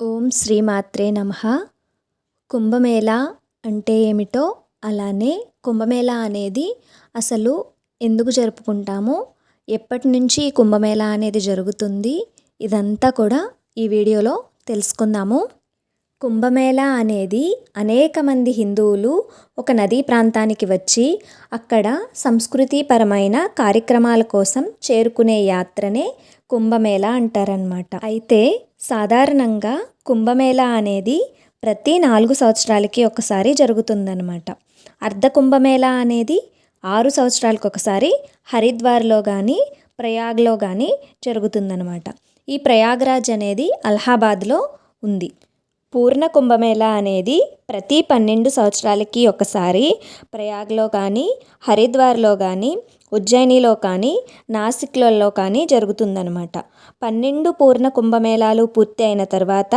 ఓం శ్రీమాత్రే నమ. కుంభమేళా అంటే ఏమిటో అలానే కుంభమేళా అనేది అసలు ఎందుకు జరుపుకుంటాము? ఎప్పటి నుంచి ఈ కుంభమేళా అనేది జరుగుతుంది? ఇదంతా కూడా ఈ వీడియోలో తెలుసుకుందాము. కుంభమేళా అనేది అనేక మంది హిందువులు ఒక నదీ ప్రాంతానికి వచ్చి అక్కడ సంస్కృతిపరమైన కార్యక్రమాల కోసం చేరుకునే యాత్రనే కుంభమేళా అంటారనమాట అయితే సాధారణంగా కుంభమేళా అనేది ప్రతి నాలుగు సంవత్సరాలకి ఒకసారి జరుగుతుందన్నమాట. అర్ధ కుంభమేళా అనేది ఆరు సంవత్సరాలకు ఒకసారి హరిద్వార్లో కానీ ప్రయాగ్లో కానీ జరుగుతుందన్నమాట. ఈ ప్రయాగ్రాజ్ అనేది అలహాబాద్లో ఉంది. పూర్ణ కుంభమేళా అనేది ప్రతి పన్నెండు సంవత్సరాలకి ఒకసారి ప్రయాగ్లో కానీ హరిద్వార్లో కానీ ఉజ్జయినిలో కానీ నాసిక్లలో కానీ జరుగుతుందనమాట పన్నెండు పూర్ణ కుంభమేళాలు పూర్తి అయిన తర్వాత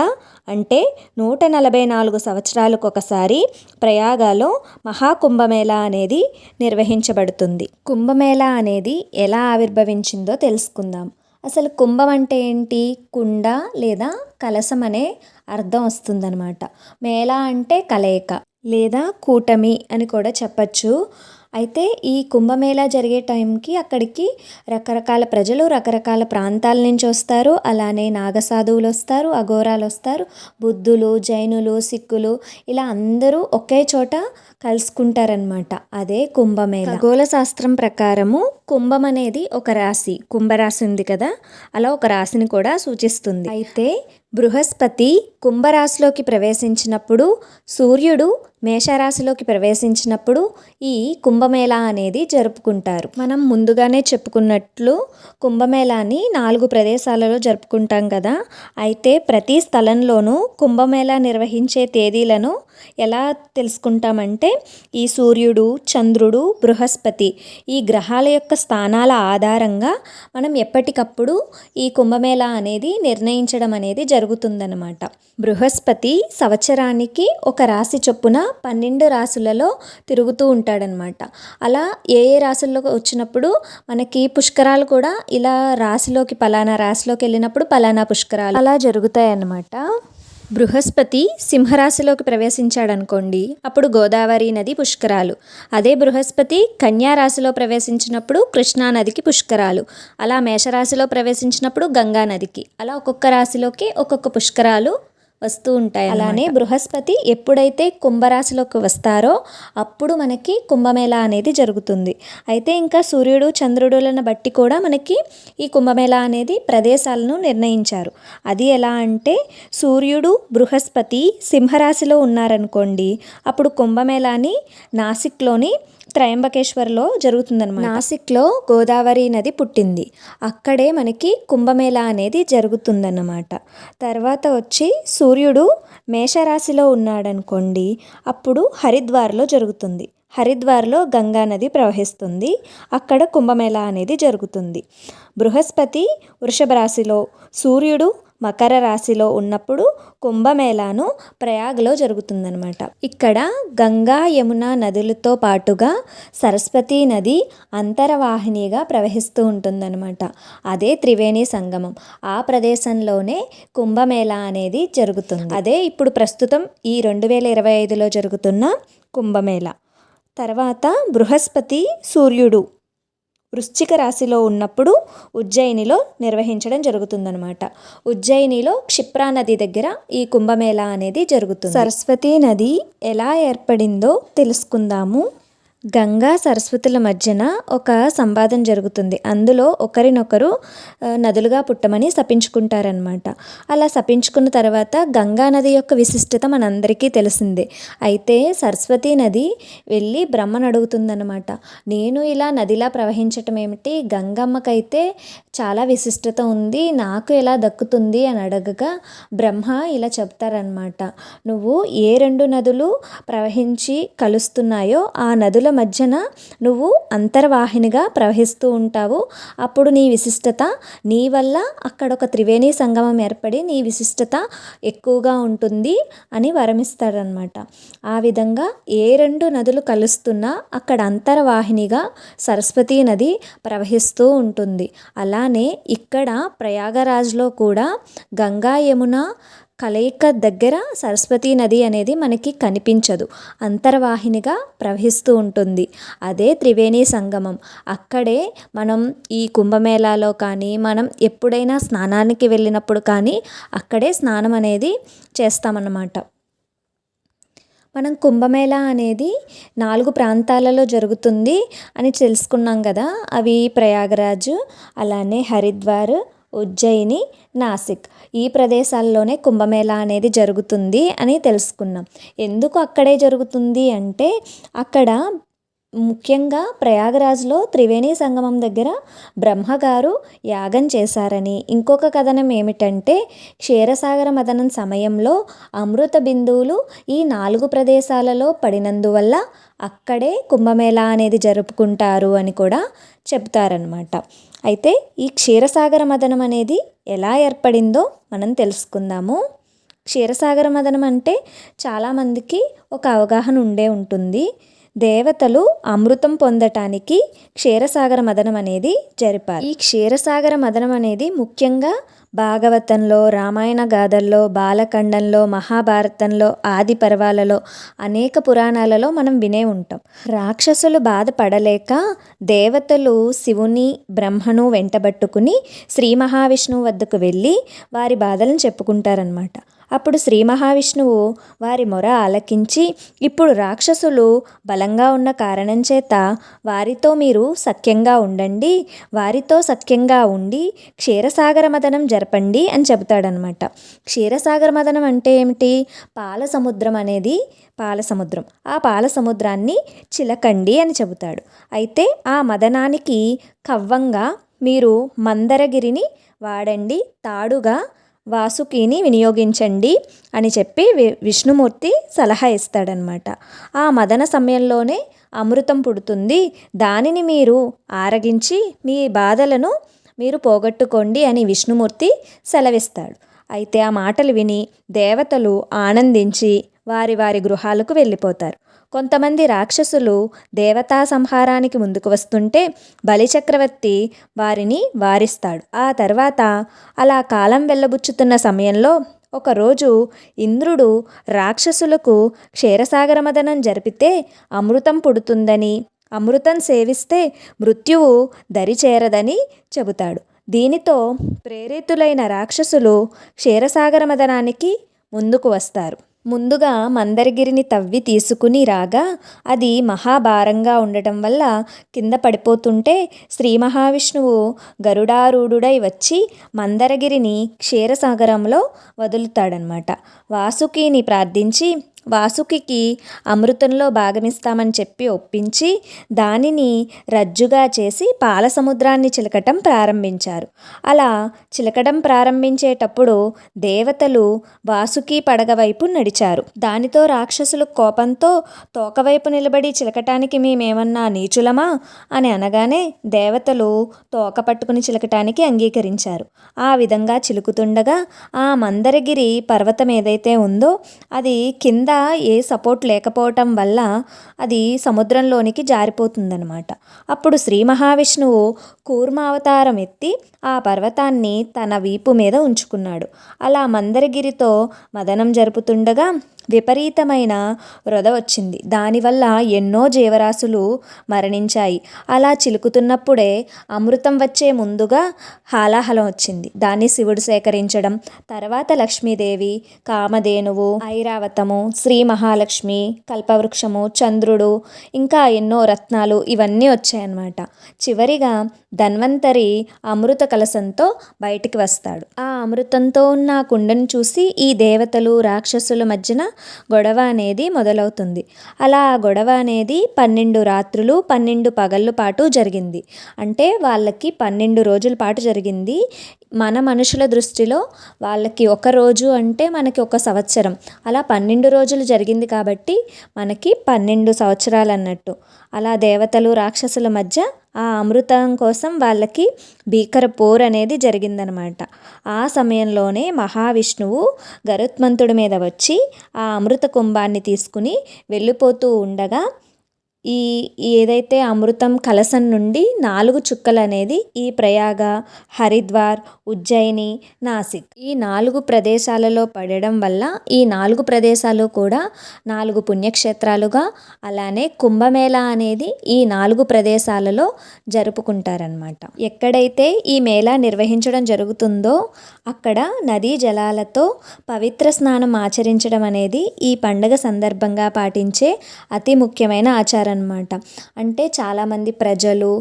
అంటే నూట నలభై నాలుగు సంవత్సరాలకు ఒకసారి ప్రయాగాలో మహాకుంభమేళా అనేది నిర్వహించబడుతుంది. కుంభమేళా అనేది ఎలా ఆవిర్భవించిందో తెలుసుకుందాం. అసలు కుంభం అంటే ఏంటి? కుండ లేదా కలసం అనే అర్థం వస్తుందన్నమాట. మేళా అంటే కలయిక లేదా కూటమి అని కూడా చెప్పచ్చు. అయితే ఈ కుంభమేళా జరిగే టైంకి అక్కడికి రకరకాల ప్రజలు రకరకాల ప్రాంతాల నుంచి వస్తారు. అలానే నాగసాధువులు వస్తారు అఘోరాలు వస్తారు బుద్ధులు జైనులు సిక్కులు ఇలా అందరూ ఒకే చోట కలుసుకుంటారనమాట అదే కుంభమేళ. ఖగోళ శాస్త్రం ప్రకారము కుంభం అనేది ఒక రాశి కుంభరాశి ఉంది కదా? అలా ఒక రాశిని కూడా సూచిస్తుంది. అయితే బృహస్పతి కుంభరాశిలోకి ప్రవేశించినప్పుడు సూర్యుడు మేషరాశిలోకి ప్రవేశించినప్పుడు ఈ కుంభమేళా అనేది జరుపుకుంటారు. మనం ముందుగానే చెప్పుకున్నట్లు కుంభమేళాని నాలుగు ప్రదేశాలలో జరుపుకుంటాం కదా. అయితే ప్రతి స్థలంలోనూ కుంభమేళా నిర్వహించే తేదీలను ఎలా తెలుసుకుంటామంటే ఈ సూర్యుడు చంద్రుడు బృహస్పతి ఈ గ్రహాల యొక్క స్థానాల ఆధారంగా మనం ఎప్పటికప్పుడు ఈ కుంభమేళా అనేది నిర్ణయించడం అనేది జరుగుతుందన్నమాట. బృహస్పతి సంవత్సరానికి ఒక రాశి చొప్పున పన్నెండు రాశులలో తిరుగుతూ ఉంటాడనమాట. అలా ఏ ఏ రాశుల్లోకి వచ్చినప్పుడు మనకి పుష్కరాలు కూడా ఇలా రాశిలోకి పలానా రాశిలోకి వెళ్ళినప్పుడు పలానా పుష్కరాలు అలా జరుగుతాయి అన్నమాట బృహస్పతి సింహరాశిలోకి ప్రవేశించాడనుకోండి అప్పుడు గోదావరి నది పుష్కరాలు. అదే బృహస్పతి కన్యా రాశిలో ప్రవేశించినప్పుడు కృష్ణానదికి పుష్కరాలు. అలా మేషరాశిలో ప్రవేశించినప్పుడు గంగా నదికి. అలా ఒక్కొక్క రాశిలోకి ఒక్కొక్క పుష్కరాలు వస్తూ ఉంటాయి అలానే బృహస్పతి ఎప్పుడైతే కుంభరాశిలోకి వస్తారో అప్పుడు మనకి కుంభమేళ అనేది జరుగుతుంది. అయితే ఇంకా సూర్యుడు చంద్రుడులను బట్టి కూడా మనకి ఈ కుంభమేళ అనేది ప్రదేశాలను నిర్ణయించారు. అది ఎలా అంటే సూర్యుడు బృహస్పతి సింహరాశిలో ఉన్నారనుకోండి అప్పుడు కుంభమేళాని నాసిక్లోని త్రయంబకేశ్వర్లో జరుగుతుందన్నమాట. నాసిక్లో గోదావరి నది పుట్టింది. అక్కడే మనకి కుంభమేళా అనేది జరుగుతుందన్నమాట. తర్వాత వచ్చి సూర్యుడు మేషరాశిలో ఉన్నాడనుకోండి అప్పుడు హరిద్వార్లో జరుగుతుంది. హరిద్వార్లో గంగా నది ప్రవహిస్తుంది. అక్కడ కుంభమేళా అనేది జరుగుతుంది. బృహస్పతి వృషభ రాశిలో సూర్యుడు మకర రాశిలో ఉన్నప్పుడు కుంభమేళాను ప్రయాగ్లో జరుగుతుందనమాట ఇక్కడ గంగా యమున నదులతో పాటుగా సరస్వతి నది అంతరవాహినిగా ప్రవహిస్తూ ఉంటుందన్నమాట. అదే త్రివేణి సంగమం. ఆ ప్రదేశంలోనే కుంభమేళా అనేది జరుగుతుంది. అదే ఇప్పుడు ప్రస్తుతం ఈ రెండు వేల ఇరవై ఐదులో జరుగుతున్న కుంభమేళ. తర్వాత బృహస్పతి సూర్యుడు. వృశ్చిక రాశిలో ఉన్నప్పుడు ఉజ్జయినిలో నిర్వహించడం జరుగుతుందనమాట ఉజ్జయినిలో క్షిప్రా నది దగ్గర ఈ కుంభమేళా అనేది జరుగుతుంది. సరస్వతీ నది ఎలా ఏర్పడిందో తెలుసుకుందాము. గంగా సరస్వతుల మధ్యన ఒక సంవాదం జరుగుతుంది. అందులో ఒకరినొకరు నదులుగా పుట్టమని శపించుకుంటారనమాట అలా శపించుకున్న తర్వాత గంగా నది యొక్క విశిష్టత మనందరికీ తెలిసిందే. అయితే సరస్వతీ నది వెళ్ళి బ్రహ్మను అడుగుతుందనమాట నేను ఇలా నదిలా ప్రవహించటం ఏమిటి? గంగమ్మకైతే చాలా విశిష్టత ఉంది నాకు ఎలా దక్కుతుంది అని అడగగా బ్రహ్మ ఇలా చెప్తారనమాట నువ్వు ఏ రెండు నదులు ప్రవహించి కలుస్తున్నాయో ఆ నదుల మధ్యన నువ్వు అంతర్వాహినిగా ప్రవహిస్తూ ఉంటావు. అప్పుడు నీ విశిష్టత నీ వల్ల అక్కడ ఒక త్రివేణి సంగమం ఏర్పడి నీ విశిష్టత ఎక్కువగా ఉంటుంది అని వరమిస్తాడనమాట ఆ విధంగా ఏ రెండు నదులు కలుస్తున్నా అక్కడ అంతర్వాహినిగా సరస్వతీ నది ప్రవహిస్తూ ఉంటుంది. అలానే ఇక్కడ ప్రయాగరాజ్లో కూడా గంగా యమున కలయిక దగ్గర సరస్వతీ నది అనేది మనకి కనిపించదు. అంతర్వాహినిగా ప్రవహిస్తూ ఉంటుంది. అదే త్రివేణి సంగమం. అక్కడే మనం ఈ కుంభమేళాలో కానీ మనం ఎప్పుడైనా స్నానానికి వెళ్ళినప్పుడు కానీ అక్కడే స్నానం అనేది చేస్తామన్నమాట. మనం కుంభమేళా అనేది నాలుగు ప్రాంతాలలో జరుగుతుంది అని తెలుసుకున్నాం కదా. అవి ప్రయాగరాజు అలానే హరిద్వార్ ఉజ్జయిని నాసిక్. ఈ ప్రదేశాల్లోనే కుంభమేళా అనేది జరుగుతుంది అని తెలుసుకున్నాం. ఎందుకు అక్కడే జరుగుతుంది అంటే అక్కడ ముఖ్యంగా ప్రయాగరాజ్లో త్రివేణి సంగమం దగ్గర బ్రహ్మగారు యాగం చేశారని. ఇంకొక కథనం ఏమిటంటే క్షీరసాగర మదనం సమయంలో అమృత బిందువులు ఈ నాలుగు ప్రదేశాలలో పడినందువల్ల అక్కడే కుంభమేళా అనేది జరుపుకుంటారు అని కూడా చెప్తారనమాట అయితే ఈ క్షీరసాగర మదనం అనేది ఎలా ఏర్పడిందో మనం తెలుసుకుందాము. క్షీరసాగర మదనం అంటే చాలామందికి ఒక అవగాహన ఉండే ఉంటుంది. దేవతలు అమృతం పొందటానికి క్షీరసాగర మదనం అనేది జరిపారు. ఈ క్షీరసాగర మదనం అనేది ముఖ్యంగా భాగవతంలో రామాయణ గాథల్లో బాలఖండంలో మహాభారతంలో ఆది పర్వాలలో అనేక పురాణాలలో మనం వినే ఉంటాం. రాక్షసులు బాధపడలేక దేవతలు శివుని బ్రహ్మను వెంటబట్టుకుని శ్రీ మహావిష్ణువు వద్దకు వెళ్ళి వారి బాధలను చెప్పుకుంటారనమాట అప్పుడు శ్రీ మహావిష్ణువు వారి మొర ఆలకించి ఇప్పుడు రాక్షసులు బలంగా ఉన్న కారణం చేత వారితో మీరు సఖ్యంగా ఉండండి వారితో సఖ్యంగా ఉండి క్షీరసాగర మదనం జరపండి అని చెబుతాడనమాట. క్షీరసాగర మదనం అంటే ఏమిటి? పాల సముద్రం అనేది పాల సముద్రం. ఆ పాల సముద్రాన్ని చిలకండి అని చెబుతాడు. అయితే ఆ మదనానికి కవ్వంగా మీరు మందరగిరిని వాడండి తాడుగా వాసుకిని వినియోగించండి అని చెప్పి వి విష్ణుమూర్తి సలహా ఇస్తాడనమాట ఆ మదన సమయంలోనే అమృతం పుడుతుంది. దానిని మీరు ఆరగించి మీ బాధలను మీరు పోగొట్టుకోండి అని విష్ణుమూర్తి సెలవిస్తాడు. అయితే ఆ మాటలు విని దేవతలు ఆనందించి వారి వారి గృహాలకు వెళ్ళిపోతారు. కొంతమంది రాక్షసులు దేవతా సంహారానికి ముందుకు వస్తుంటే బలిచక్రవర్తి వారిని వారిస్తాడు. ఆ తర్వాత అలా కాలం వెళ్ళబుచ్చుతున్న సమయంలో ఒకరోజు ఇంద్రుడు రాక్షసులకు క్షీరసాగరమదనం జరిపితే అమృతం పుడుతుందని అమృతం సేవిస్తే మృత్యువు దరి చేరదని చెబుతాడు. దీనితో ప్రేరితులైన రాక్షసులు క్షీరసాగరమదనానికి ముందుకు వస్తారు. ముందుగా మందరగిరిని తవ్వి తీసుకుని రాగా అది మహాభారంగా ఉండటం వల్ల కింద పడిపోతుంటే శ్రీ మహావిష్ణువు గరుడారూఢుడై వచ్చి మందరగిరిని క్షీరసాగరంలో వదులుతాడనమాట వాసుకిని ప్రార్థించి వాసుకికి అమృతంలో భాగమిస్తామని చెప్పి ఒప్పించి దానిని రజ్జుగా చేసి పాల సముద్రాన్ని చిలకటం ప్రారంభించారు. అలా చిలకడం ప్రారంభించేటప్పుడు దేవతలు వాసుకి పడగ వైపు నడిచారు. దానితో రాక్షసులు కోపంతో తోకవైపు నిలబడి చిలకటానికి మేమేమన్నా నీచులమా? అని అనగానే దేవతలు తోక పట్టుకుని చిలకటానికి అంగీకరించారు. ఆ విధంగా చిలుకుతుండగా ఆ మందరగిరి పర్వతం ఏదైతే ఉందో అది కింద ఏ సపోర్ట్ లేకపోవటం వల్ల అది సముద్రంలోనికి జారిపోతుందనమాట అప్పుడు శ్రీ మహావిష్ణువు కూర్మావతారం ఎత్తి ఆ పర్వతాన్ని తన వీపు మీద ఉంచుకున్నాడు. అలా మందరగిరితో మదనం జరుపుతుండగా విపరీతమైన వృధ వచ్చింది. దానివల్ల ఎన్నో జీవరాశులు మరణించాయి. అలా చిలుకుతున్నప్పుడే అమృతం వచ్చే ముందుగా హాలాహలం వచ్చింది. దాన్ని శివుడు సేకరించడం తర్వాత లక్ష్మీదేవి కామధేనువు ఐరావతము శ్రీ మహాలక్ష్మి కల్పవృక్షము చంద్రుడు ఇంకా ఎన్నో రత్నాలు ఇవన్నీ వచ్చాయన్నమాట. చివరిగా ధన్వంతరి అమృత కలసంతో బయటికి వస్తాడు. ఆ అమృతంతో ఉన్న కుండను చూసి ఈ దేవతలు రాక్షసుల మధ్యన గొడవ అనేది మొదలవుతుంది. అలా ఆ గొడవ అనేది పన్నెండు రాత్రులు పన్నెండు పగళ్ళు పాటు జరిగింది. అంటే వాళ్ళకి పన్నెండు రోజుల పాటు జరిగింది. మన మనుషుల దృష్టిలో వాళ్ళకి ఒక రోజు అంటే మనకి ఒక సంవత్సరం. అలా పన్నెండు రోజులు జరిగింది కాబట్టి మనకి పన్నెండు సంవత్సరాలు అన్నట్టు. అలా దేవతలు రాక్షసుల మధ్య ఆ అమృతం కోసం వాళ్ళకి భీకర పోర్ అనేది జరిగిందనమాట. ఆ సమయంలోనే మహావిష్ణువు గరుత్మంతుడి మీద వచ్చి ఆ అమృత కుంభాన్ని తీసుకుని వెళ్ళిపోతూ ఉండగా ఈ ఏదైతే అమృతం కలసం నుండి నాలుగు చుక్కలు అనేది ఈ ప్రయాగ హరిద్వార్ ఉజ్జయిని నాసిక్. ఈ నాలుగు ప్రదేశాలలో పడడం వల్ల ఈ నాలుగు ప్రదేశాలు కూడా నాలుగు పుణ్యక్షేత్రాలుగా అలానే కుంభమేళా అనేది ఈ నాలుగు ప్రదేశాలలో జరుపుకుంటారనమాట ఎక్కడైతే ఈ మేళా నిర్వహించడం జరుగుతుందో అక్కడ నదీ జలాలతో పవిత్ర స్నానం ఆచరించడం అనేది ఈ పండగ సందర్భంగా పాటించే అతి ముఖ్యమైన ఆచారం. అనమాట అంటే చాలామంది ప్రజలు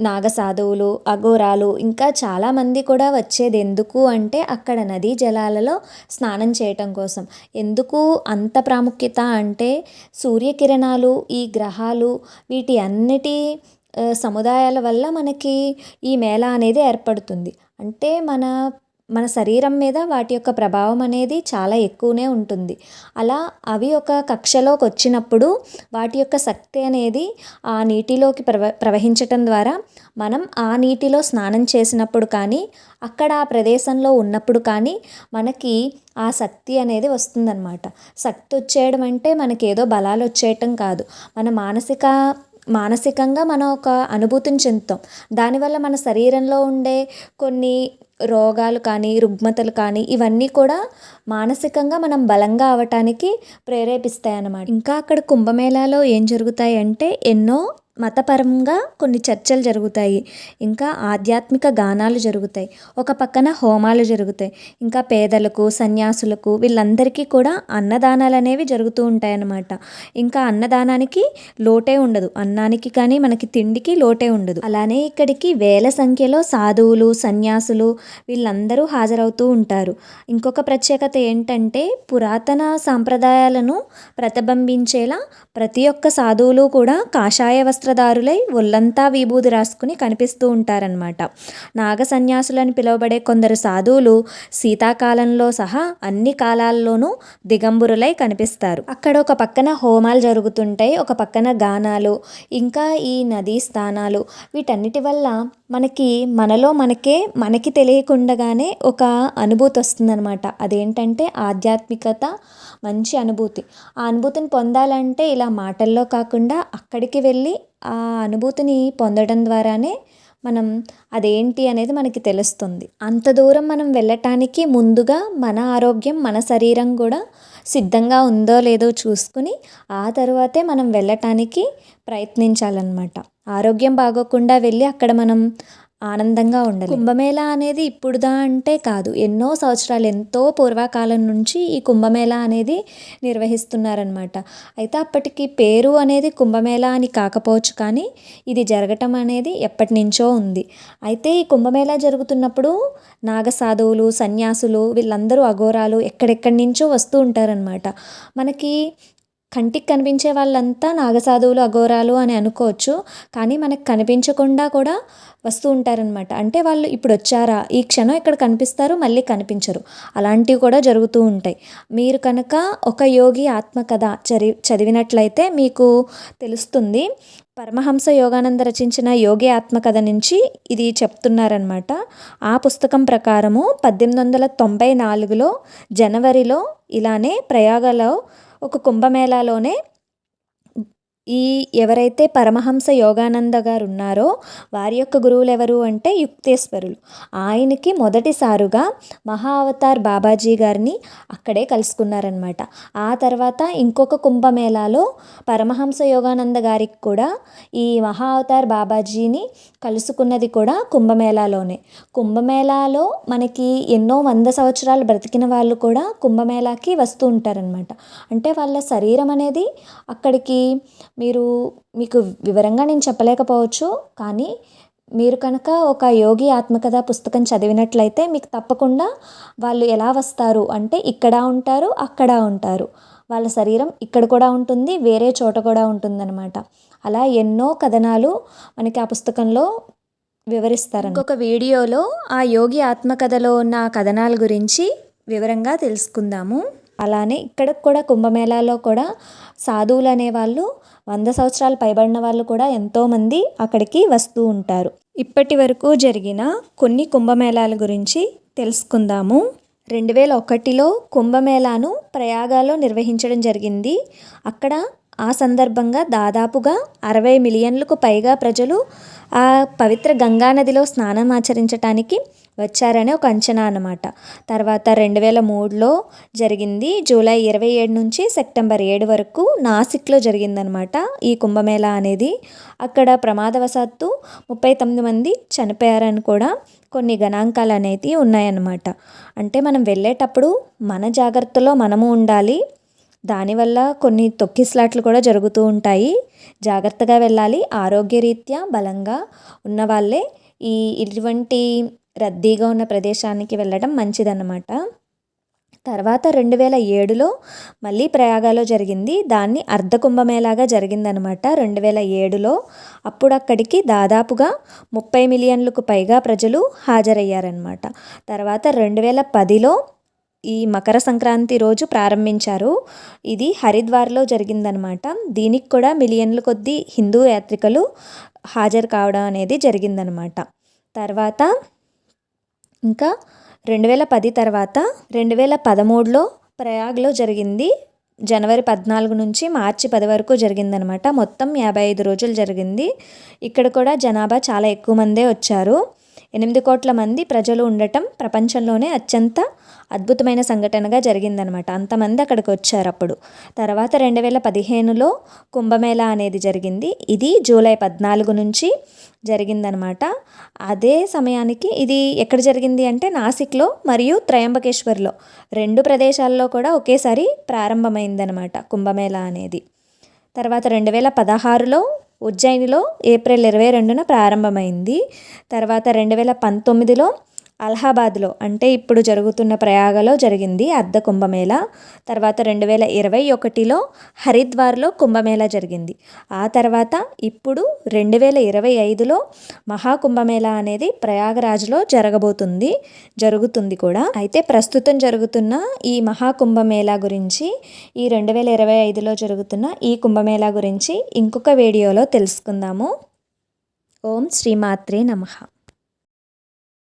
నాగసాధువులు అఘోరాలు ఇంకా చాలామంది కూడా వచ్చేది ఎందుకు అంటే అక్కడ నదీ జలాలలో స్నానం చేయటం కోసం. ఎందుకు అంత ప్రాముఖ్యత అంటే సూర్యకిరణాలు ఈ గ్రహాలు వీటి అన్నిటి సముదాయాల వల్ల మనకి ఈ మేళ అనేది ఏర్పడుతుంది. అంటే మన మన శరీరం మీద వాటి యొక్క ప్రభావం అనేది చాలా ఎక్కువనే ఉంటుంది. అలా అవి ఒక కక్షలోకి వచ్చినప్పుడు వాటి యొక్క శక్తి అనేది ఆ నీటిలోకి ప్రవ ప్రవహించటం ద్వారా మనం ఆ నీటిలో స్నానం చేసినప్పుడు కానీ అక్కడ ఆ ప్రదేశంలో ఉన్నప్పుడు కానీ మనకి ఆ శక్తి అనేది వస్తుందన్నమాట. శక్తి వచ్చేయడం అంటే మనకి ఏదో బలాలు వచ్చేయటం కాదు. మన మానసిక మానసికంగా మనం ఒక అనుభూతిని చెందుతాం. దానివల్ల మన శరీరంలో ఉండే కొన్ని రోగాలు కానీ రుగ్మతలు కానీ ఇవన్నీ కూడా మానసికంగా మనం బలంగా అవటానికి ప్రేరేపిస్తాయి అన్నమాట ఇంకా అక్కడ కుంభమేళాలో ఏం జరుగుతాయి అంటే ఎన్నో మతపరంగా కొన్ని చర్చలు జరుగుతాయి. ఇంకా ఆధ్యాత్మిక గానాలు జరుగుతాయి. ఒక పక్కన హోమాలు జరుగుతాయి. ఇంకా పేదలకు సన్యాసులకు వీళ్ళందరికీ కూడా అన్నదానాలు అనేవి జరుగుతూ ఉంటాయన్నమాట. ఇంకా అన్నదానానికి లోటే ఉండదు. అన్నానికి కానీ మనకి తిండికి లోటే ఉండదు. అలానే ఇక్కడికి వేల సంఖ్యలో సాధువులు సన్యాసులు వీళ్ళందరూ హాజరవుతూ ఉంటారు. ఇంకొక ప్రత్యేకత ఏంటంటే పురాతన సాంప్రదాయాలను ప్రతిబింబించేలా ప్రతి ఒక్క సాధువులు కూడా కాషాయ వస్త్రధారులై ఒళ్ళంతా విభూది రాసుకుని కనిపిస్తూ ఉంటారనమాట నాగ సన్యాసులని పిలువబడే కొందరు సాధువులు శీతాకాలంలో సహా అన్ని కాలాల్లోనూ దిగంబరులై కనిపిస్తారు. అక్కడ ఒక పక్కన హోమాలు జరుగుతుంటాయి ఒక పక్కన గానాలు ఇంకా ఈ నదీ స్థానాలు వీటన్నిటి వల్ల మనకి మనలో మనకే మనకి తెలియకుండగానే ఒక అనుభూతి వస్తుందన్నమాట. అదేంటంటే ఆధ్యాత్మికత మంచి అనుభూతి. ఆ అనుభూతిని పొందాలంటే ఇలా మాటల్లో కాకుండా అక్కడికి వెళ్ళి ఆ అనుభూతిని పొందడం ద్వారానే మనం అదేంటి అనేది మనకి తెలుస్తుంది. అంత దూరం మనం వెళ్ళటానికి ముందుగా మన ఆరోగ్యం మన శరీరం కూడా సిద్ధంగా ఉందో లేదో చూసుకుని ఆ తర్వాతే మనం వెళ్ళటానికి ప్రయత్నించాలన్నమాట. ఆరోగ్యం బాగోకుండా వెళ్ళి అక్కడ మనం ఆనందంగా ఉండాలి కుంభమేళా అనేది ఇప్పుడుదా అంటే కాదు. ఎన్నో సంవత్సరాలు ఎంతో పూర్వకాలం నుంచి ఈ కుంభమేళా అనేది నిర్వహిస్తున్నారనమాట అయితే అప్పటికి పేరు అనేది కుంభమేళా అని కాకపోవచ్చు కానీ ఇది జరగటం అనేది ఎప్పటి నుంచో ఉంది. అయితే ఈ కుంభమేళా జరుగుతున్నప్పుడు నాగసాధువులు సన్యాసులు వీళ్ళందరూ అఘోరాలు ఎక్కడెక్కడి నుంచో వస్తూ ఉంటారనమాట మనకి కంటికి కనిపించే వాళ్ళంతా నాగసాధువులు అఘోరాలు అని అనుకోవచ్చు. కానీ మనకు కనిపించకుండా కూడా వస్తూ ఉంటారనమాట అంటే వాళ్ళు ఇప్పుడు వచ్చారా ఈ క్షణం ఇక్కడ కనిపిస్తారు మళ్ళీ కనిపించరు. అలాంటివి కూడా జరుగుతూ ఉంటాయి. మీరు కనుక ఒక యోగి ఆత్మకథ చరి చదివినట్లయితే మీకు తెలుస్తుంది. పరమహంస యోగానంద రచించిన యోగి ఆత్మకథ నుంచి ఇది చెప్తున్నారనమాట ఆ పుస్తకం ప్రకారము పద్దెనిమిది వందల తొంభై నాలుగులో జనవరిలో ఇలానే ప్రయాగలో ఒక కుంభమేళాలోనే ఈ ఎవరైతే పరమహంస యోగానంద గారు ఉన్నారో వారి యొక్క గురువులు ఎవరు అంటే యుక్తేశ్వరులు. ఆయనకి మొదటిసారుగా మహా అవతార్ బాబాజీ గారిని అక్కడే కలుసుకున్నారనమాట ఆ తర్వాత ఇంకొక కుంభమేళాలో పరమహంస యోగానంద గారికి కూడా ఈ మహా అవతార్ బాబాజీని కలుసుకున్నది కూడా కుంభమేళాలోనే. కుంభమేళాలో మనకి ఎన్నో వంద సంవత్సరాలు బ్రతికిన వాళ్ళు కూడా కుంభమేళాకి వస్తూ ఉంటారనమాట అంటే వాళ్ళ శరీరం అనేది అక్కడికి మీరు మీకు వివరంగా నేను చెప్పలేకపోవచ్చు కానీ మీరు కనుక ఒక యోగి ఆత్మకథ పుస్తకం చదివినట్లయితే మీకు తప్పకుండా వాళ్ళు ఎలా వస్తారు అంటే ఇక్కడ ఉంటారు అక్కడ ఉంటారు. వాళ్ళ శరీరం ఇక్కడ కూడా ఉంటుంది వేరే చోట కూడా ఉంటుందన్నమాట. అలా ఎన్నో కథనాలు మనకి ఆ పుస్తకంలో వివరిస్తారు ఇంకొక వీడియోలో ఆ యోగి ఆత్మకథలో ఉన్న కథనాల గురించి వివరంగా తెలుసుకుందాము. అలానే ఇక్కడ కూడా కుంభమేళాలో కూడా సాధువులు అనేవాళ్ళు వంద సంవత్సరాలు పైబడిన వాళ్ళు కూడా ఎంతోమంది అక్కడికి వస్తూ ఉంటారు. ఇప్పటి వరకు జరిగిన కొన్ని కుంభమేళాల గురించి తెలుసుకుందాము. రెండు వేల ఒకటిలో కుంభమేళాను ప్రయాగాలో నిర్వహించడం జరిగింది. అక్కడ ఆ సందర్భంగా దాదాపుగా అరవై మిలియన్లకు పైగా ప్రజలు ఆ పవిత్ర గంగానదిలో స్నానం ఆచరించటానికి వచ్చారని ఒక అంచనా అన్నమాట. తర్వాత రెండు వేల మూడులో జరిగింది. జూలై ఇరవై ఏడు నుంచి సెప్టెంబర్ ఏడు వరకు నాసిక్లో జరిగిందనమాట ఈ కుంభమేళా అనేది. అక్కడ ప్రమాదవశాత్తు ముప్పై తొమ్మిది మంది చనిపోయారని కూడా కొన్ని గణాంకాలు అనేవి ఉన్నాయన్నమాట. అంటే మనం వెళ్ళేటప్పుడు మన జాగ్రత్తలో మనము ఉండాలి. దానివల్ల కొన్ని తొక్కిసలాట్లు కూడా జరుగుతూ ఉంటాయి. జాగ్రత్తగా వెళ్ళాలి. ఆరోగ్యరీత్యా బలంగా ఉన్నవాళ్ళే ఈ ఇటువంటి రద్దీగా ఉన్న ప్రదేశానికి వెళ్ళడం మంచిదన్నమాట. తర్వాత రెండు వేల ఏడులో మళ్ళీ ప్రయాగాలో జరిగింది. దాన్ని అర్ధ కుంభమేళాగా జరిగిందనమాట రెండు వేల ఏడులో అప్పుడు అక్కడికి దాదాపుగా ముప్పై మిలియన్లకు పైగా ప్రజలు హాజరయ్యారనమాట తర్వాత రెండు వేల పదిలో ఈ మకర సంక్రాంతి రోజు ప్రారంభించారు. ఇది హరిద్వార్లో జరిగిందనమాట దీనికి కూడా మిలియన్ల కొద్దీ హిందూ యాత్రికులు హాజరు కావడం అనేది జరిగిందనమాట తర్వాత ఇంకా రెండు వేల పది తర్వాత రెండు వేల పదమూడులో ప్రయాగ్లో జరిగింది. జనవరి పద్నాలుగు నుంచి మార్చి పది వరకు జరిగిందనమాట మొత్తం యాభై ఐదు రోజులు జరిగింది. ఇక్కడ కూడా జనాభా చాలా ఎక్కువ మందే వచ్చారు. ఎనిమిది కోట్ల మంది ప్రజలు ఉండటం ప్రపంచంలోనే అత్యంత అద్భుతమైన సంఘటనగా జరిగిందనమాట. అంతమంది అక్కడికి వచ్చారు అప్పుడు. తర్వాత రెండు వేల పదిహేనులో కుంభమేళా అనేది జరిగింది. ఇది జూలై పద్నాలుగు నుంచి జరిగిందనమాట. అదే సమయానికి ఇది ఎక్కడ జరిగింది అంటే నాసిక్లో మరియు త్రయంబకేశ్వర్లో. రెండు ప్రదేశాల్లో కూడా ఒకేసారి ప్రారంభమైందనమాట కుంభమేళా అనేది. తర్వాత రెండు వేల పదహారులో ఉజ్జయినిలో ఏప్రిల్ ఇరవై రెండున ప్రారంభమైంది. తర్వాత రెండు వేల పంతొమ్మిదిలో అలహాబాద్లో అంటే ఇప్పుడు జరుగుతున్న ప్రయాగలో జరిగింది అర్ధ కుంభమేళ. తర్వాత రెండు వేల ఇరవై ఒకటిలో హరిద్వార్లో కుంభమేళ జరిగింది. ఆ తర్వాత ఇప్పుడు రెండు వేల ఇరవై ఐదులో మహాకుంభమేళ అనేది ప్రయాగరాజ్లో జరగబోతుంది జరుగుతుంది కూడా. అయితే ప్రస్తుతం జరుగుతున్న ఈ మహాకుంభమేళ గురించి ఈ రెండు వేల ఇరవై ఐదులో జరుగుతున్న ఈ కుంభమేళ గురించి ఇంకొక వీడియోలో తెలుసుకుందాము. ఓం శ్రీమాత్రే నమః.